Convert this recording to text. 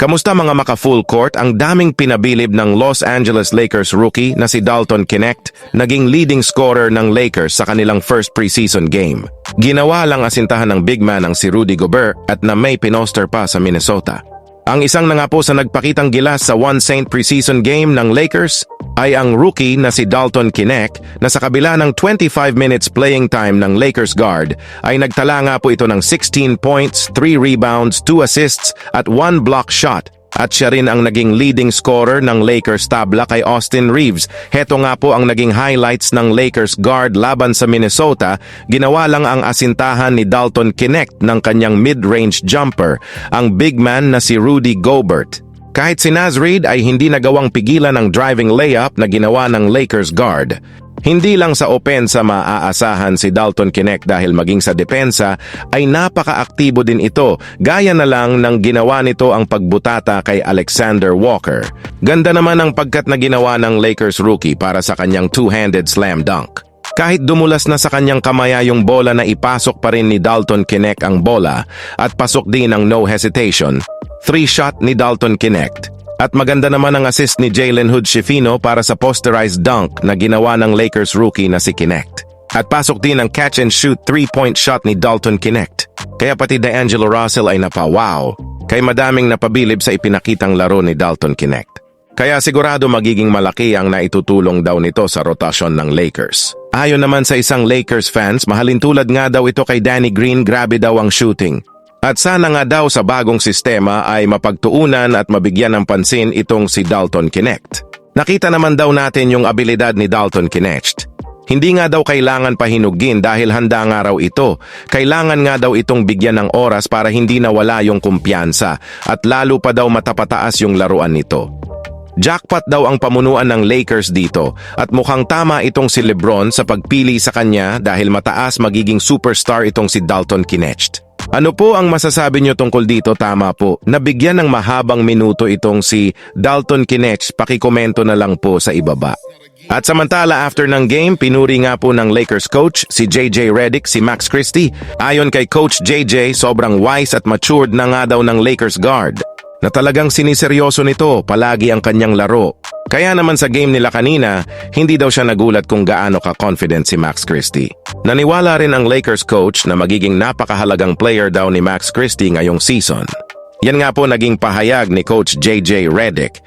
Kamusta mga maka-full court? Ang daming pinabilib ng Los Angeles Lakers rookie na si Dalton Knecht, naging leading scorer ng Lakers sa kanilang first preseason game. Ginawa lang asintahan ng big man ang si Rudy Gobert at na may pinoster pa sa Minnesota. Ang isang na nga po sa nagpakitang gilas sa One Saint preseason game ng Lakers ay ang rookie na si Dalton Knecht na sa kabila ng 25 minutes playing time ng Lakers guard ay nagtala nga po ito ng 16 points, 3 rebounds, 2 assists at 1 block shot. At siya rin ang naging leading scorer ng Lakers tabla kay Austin Reeves. Heto nga po ang naging highlights ng Lakers guard laban sa Minnesota. Ginawa lang ang asintahan ni Dalton Knecht ng kanyang mid-range jumper, ang big man na si Rudy Gobert. Kahit si Naz Reid ay hindi nagawang pigilan ang driving layup na ginawa ng Lakers guard. Hindi lang sa opensa maaasahan si Dalton Knecht dahil maging sa depensa ay napaka-aktibo din ito gaya na lang ng ginawa nito ang pagbutata kay Alexander Walker. Ganda naman ang pagkat na ginawa ng Lakers rookie para sa kanyang two-handed slam dunk. Kahit dumulas na sa kanyang kamaya yung bola na ipasok pa rin ni Dalton Knecht ang bola at pasok din ang no hesitation, three shot ni Dalton Knecht. At maganda naman ang assist ni Jalen Hood Schifino para sa posterized dunk na ginawa ng Lakers rookie na si Knecht. At pasok din ang catch and shoot three-point shot ni Dalton Knecht. Kaya pati D'Angelo Russell ay napawaw. Kay madaming napabilib sa ipinakitang laro ni Dalton Knecht. Kaya sigurado magiging malaki ang naitutulong daw nito sa rotasyon ng Lakers. Ayon naman sa isang Lakers fans, mahalin tulad nga daw ito kay Danny Green, grabe daw ang shooting. At sana nga daw sa bagong sistema ay mapagtuunan at mabigyan ng pansin itong si Dalton Knecht. Nakita naman daw natin yung abilidad ni Dalton Knecht. Hindi nga daw kailangan pahinugin dahil handa nga raw ito. Kailangan nga daw itong bigyan ng oras para hindi nawala yung kumpiyansa at lalo pa daw matapataas yung laruan nito. Jackpot daw ang pamunuan ng Lakers dito at mukhang tama itong si Lebron sa pagpili sa kanya dahil mataas magiging superstar itong si Dalton Knecht. Ano po ang masasabi nyo tungkol dito? Tama po. Nabigyan ng mahabang minuto itong si Dalton Knecht. Pakikomento na lang po sa ibaba. At samantala after ng game, pinuri nga po ng Lakers coach si JJ Redick si Max Christie. Ayon kay coach JJ, sobrang wise at matured na nga daw ng Lakers guard. Na talagang siniseryoso nito palagi ang kanyang laro. Kaya naman sa game nila kanina, hindi daw siya nagulat kung gaano ka-confident si Max Christie. Naniwala rin ang Lakers coach na magiging napakahalagang player daw ni Max Christie ngayong season. Yan nga po naging pahayag ni Coach JJ Redick